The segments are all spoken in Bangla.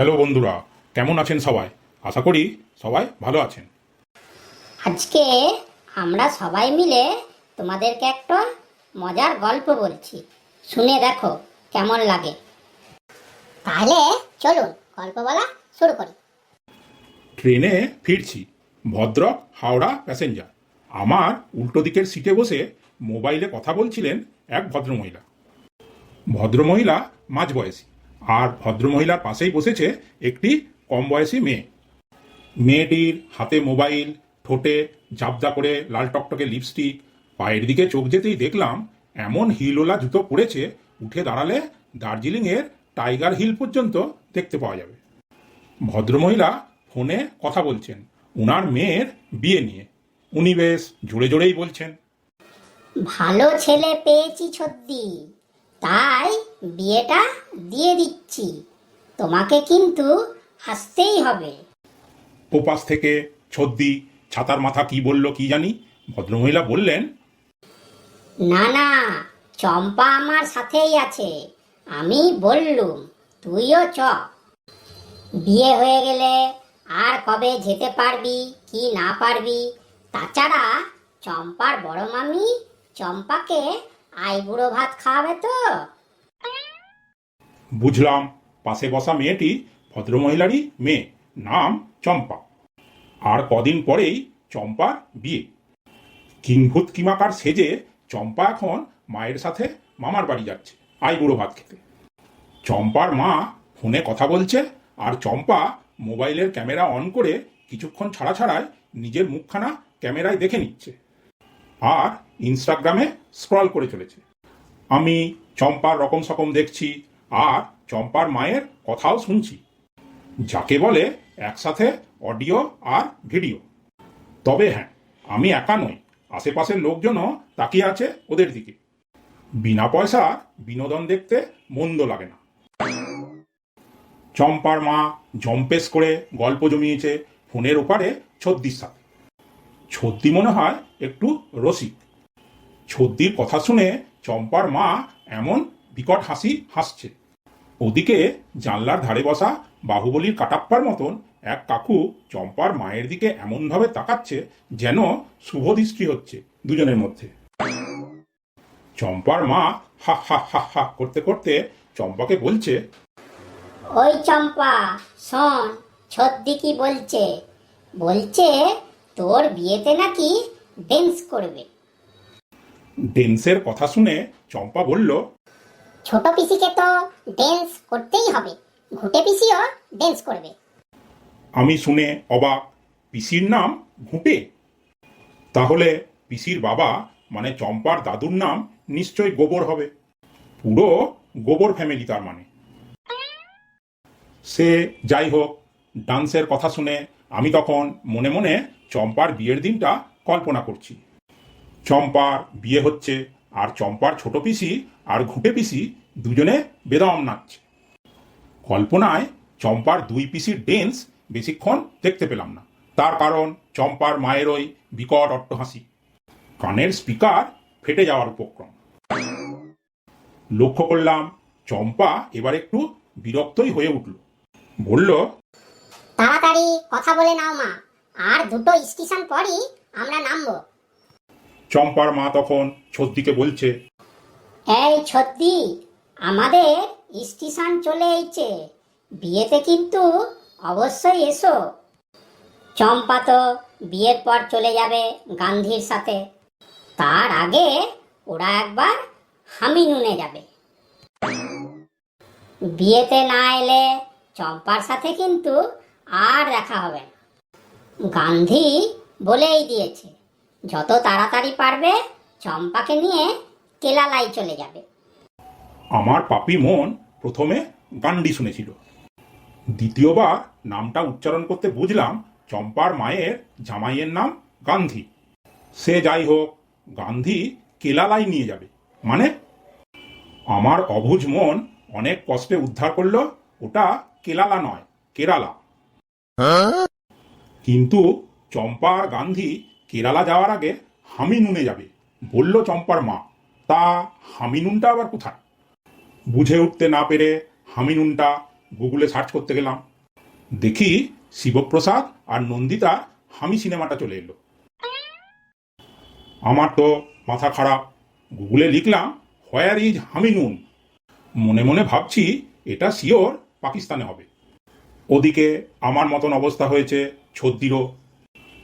হ্যালো বন্ধুরা কেমন আছেন সবাই? আশা করি সবাই ভালো আছেন। আজকে আমরা সবাই মিলে তোমাদেরকে একটা মজার গল্প বলছি। শুনে দেখো কেমন লাগে। তাহলে চলুন গল্প বলা শুরু করি। ট্রেনে ফিরছি ভদ্রক হাওড়া প্যাসেঞ্জার। আমার উল্টো দিকের সিটে বসে মোবাইলে কথা বলছিলেন এক ভদ্রমহিলা। ভদ্রমহিলা মাঝবয়সী। আর ভদ্রমহিলার পাশেই বসেছে একটি কম বয়সী মেয়ে। মেয়েটির হাতে মোবাইল, ঠোঁটে জাবদা করে লাল টকটকে লিপস্টিক, পায়ের দিকে চোখ যেতেই দেখলাম এমন হিলওলা জুতো পরেছে উঠে দাঁড়ালে দার্জিলিংয়ের টাইগার হিল পর্যন্ত দেখতে পাওয়া যাবে। ভদ্রমহিলা ফোনে কথা বলছেন ওনার মেয়ের বিয়ে নিয়ে। উনি বেশ জোরে জোরেই বলছেন, ভালো ছেলে পেয়েছি ছদ্দি তাই বিয়েটা দিয়ে দিচ্ছি। তোমাকে কিন্তু হাসতেই হবে। ওপাশ থেকে ছদ্দি ছাতার মাথা কি বলল কি জানি? ভদ্রমহিলা বললেন না না চম্পা আমার সাথেই আছে। আমি বললুম তুইও চ। বিয়ে হয়ে গেলে আর কবে যেতে পারবি কি না পারবি তাছাড়া চম্পার বড় মামি চম্পাকে আইবুড়ো ভাত খাওয়াবে তো। বুঝলাম, পাশে বসা মেয়েটি ভদ্রমহিলারই মেয়ে, নাম চম্পা। আর কদিন পরেই চম্পার বিয়ে। কিংভূত কিমাকার সেজে চম্পা এখন মায়ের সাথে মামার বাড়ি যাচ্ছে, আই বুড়ো ভাত খেতে। চম্পার মা ফোনে কথা বলছে, আর চম্পা মোবাইলের ক্যামেরা অন করে কিছুক্ষণ ছাড়া ছাড়াই নিজের মুখখানা ক্যামেরায় দেখে নিচ্ছে। আর ইনস্টাগ্রামে স্ক্রল করে চলেছে। আমি চম্পার রকম সকম দেখছি আর চম্পার মায়ের কথাও শুনছি। যাকে বলে একসাথে অডিও আর ভিডিও। তবে হ্যাঁ আমি একা নই, আশেপাশের লোকজনও তাকিয়ে আছে ওদের দিকে। বিনা পয়সা বিনোদন দেখতে মন্দ লাগে না। চম্পার মা জম্পেস করে গল্প জমিয়েছে, ফোনের ওপারে ছদ্দির সাথে। ছদ্দি মনে হয় একটু রসিক। ছদ্দির কথা শুনে চম্পার মা এমন বিকট হাসি হাসছে। ওদিকে জানলার ধারে বসা বাহুবলীর কাটাপ্পার মতন এক কাকু চম্পার মায়ের দিকে এমনভাবে তাকাচ্ছে যেন শুভ দৃষ্টি হচ্ছে দুজনের মধ্যে। চম্পার মা হা হা হা হা করতে করতে চম্পাকে বলছে, ওই চম্পা, শোন, ছদ্দি কি বলছে? বলছে তোর বিয়েতে নাকি ডেন্স করবে। ডেন্সের কথা শুনে চম্পা বলল ছোট পিসিকে তো ডেন্স করতেই হবে ঘুটে পিসিও ডেন্স করবে। আমি শুনে অবাক পিসির নাম ঘুঁটে। তাহলে পিসির বাবা মানে চম্পার দাদুর নাম নিশ্চয় গোবর হবে। পুরো গোবর ফ্যামিলি তার মানে। সে যাই হোক ডান্সের কথা শুনে আমি তখন মনে মনে চম্পার বিয়ের দিনটা কল্পনা করছি। চম্পার বিয়ে হচ্ছে, আর চম্পার ছোট পিসি আর ঘুঁটে পিসি দুজনে বেদম নাচছে। কল্পনায় চম্পার দুই পিসির ডেন্স বেশিক্ষণ দেখতে পেলাম না। তার কারণ চম্পার মায়ের ওই বিকট অট্টহাসি। কানের স্পিকার ফেটে যাওয়ার উপক্রম। লক্ষ্য করলাম চম্পা এবার একটু বিরক্তই হয়ে উঠল। বলল, তাড়াতাড়ি কথা বলে নাও মা। আর দুটো স্টেশন পরই আমরা নামবো। চম্পার মা তখন ছদ্দিকে বলছে এই ছদ্দি আমাদের স্টেশন চলে এইছে বিয়েতে কিন্তু অবশ্যই এসো। চম্পা তো বিয়ের পর চলে যাবে গান্ধীর সাথে। তার আগে ওরা একবার হামিনুনে যাবে। বিয়েতে না এলে চম্পার সাথে কিন্তু আর দেখা হবে না। গান্ধী বলেই দিয়েছে যত তাড়াতাড়ি পারবে চম্পাকে নিয়ে কেলালাই চলে যাবে। আমার পাপি মন প্রথমে গান্ডি শুনেছিল। দ্বিতীয়বার নামটা উচ্চারণ করতে বুঝলাম চম্পার মায়ের জামাইয়ের নাম গান্ধী। সে যাই হোক গান্ধী কেলালাই নিয়ে যাবে। মানে? আমার অভুজ মন অনেক কষ্টে উদ্ধার করল ওটা কেলালা নয় কেরালা। কিন্তু চম্পা গান্ধী কেরালা যাওয়ার আগে হামিনুনে যাবে। বলল চম্পার মা, তা হামিনুনটা আবার কোথায়? বুঝে উঠতে না পেরে হামিনুনটা গুগলে সার্চ করতে গেলাম। দেখি শিবপ্রসাদ আর নন্দিতা হামি সিনেমাটা চলে এলো। আমার তো মাথা খারাপ। গুগলে লিখলাম হোয়ার ইজ হামিনুন? মনে মনে ভাবছি এটা শিওর পাকিস্তানে হবে। ওদিকে আমার মতন অবস্থা হয়েছে ছদ্দিরও।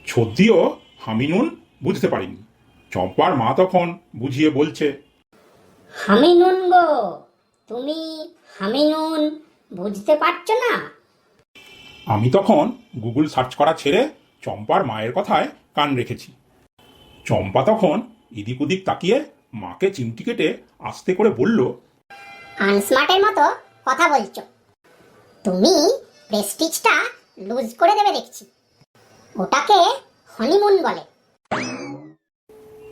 ছদ্দিও হামিনুন বুঝতে পারিনি। চম্পার মা তখন বুঝিয়ে বলছে হামিনুন গো তুমি হামিনুন বুঝতে পারছ না? আমি তখন গুগল সার্চ করা ছেড়ে চম্পার মায়ের কথায় কান রেখেছি। চম্পা তখন এদিক ওদিক তাকিয়ে মাকে চিমটি কেটে আস্তে করে বলল আনস্মার্টের মতো কথা বলছো। তুমি প্রেস্টিজটা লুজ করে দেবে দেখছি। ওটাকে হনিমুন বলে।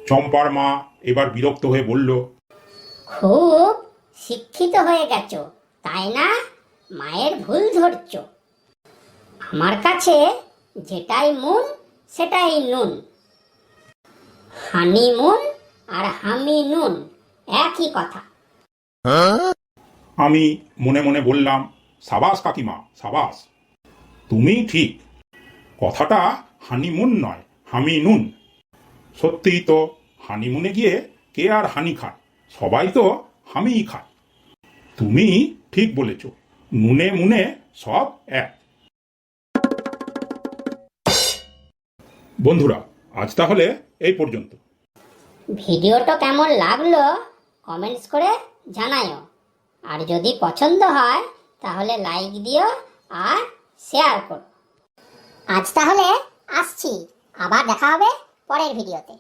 চম্পার মা এবার বিরক্ত হয়ে বলল খুব শিক্ষিত হয়ে গেছো তাই না? মায়ের ভুল ধরছো। আমার কাছে যেটাই মুন সেটাই নুন। হানিমুন আর হামি নুন একই কথা। আমি মনে মনে বললাম সাবাস কাকিমা সাবাস। তুমি ঠিক কথাটা হানিমুন নয় হামি নুন সত্যিই তো হানিমুনে গিয়ে কে আর হানি খায়? সবাই তো হামিই খায়। তুমি ঠিক বলেছ, নুনে মুনে সব এক। বন্ধুরা, আজ তাহলে এই পর্যন্ত। ভিডিওটা কেমন লাগল কমেন্টস করে জানায়ও। আর যদি পছন্দ হয়, তাহলে লাইক দিও আর শেয়ার করো। আজ তাহলে আসছি। আবার দেখা হবে পরের ভিডিওতে।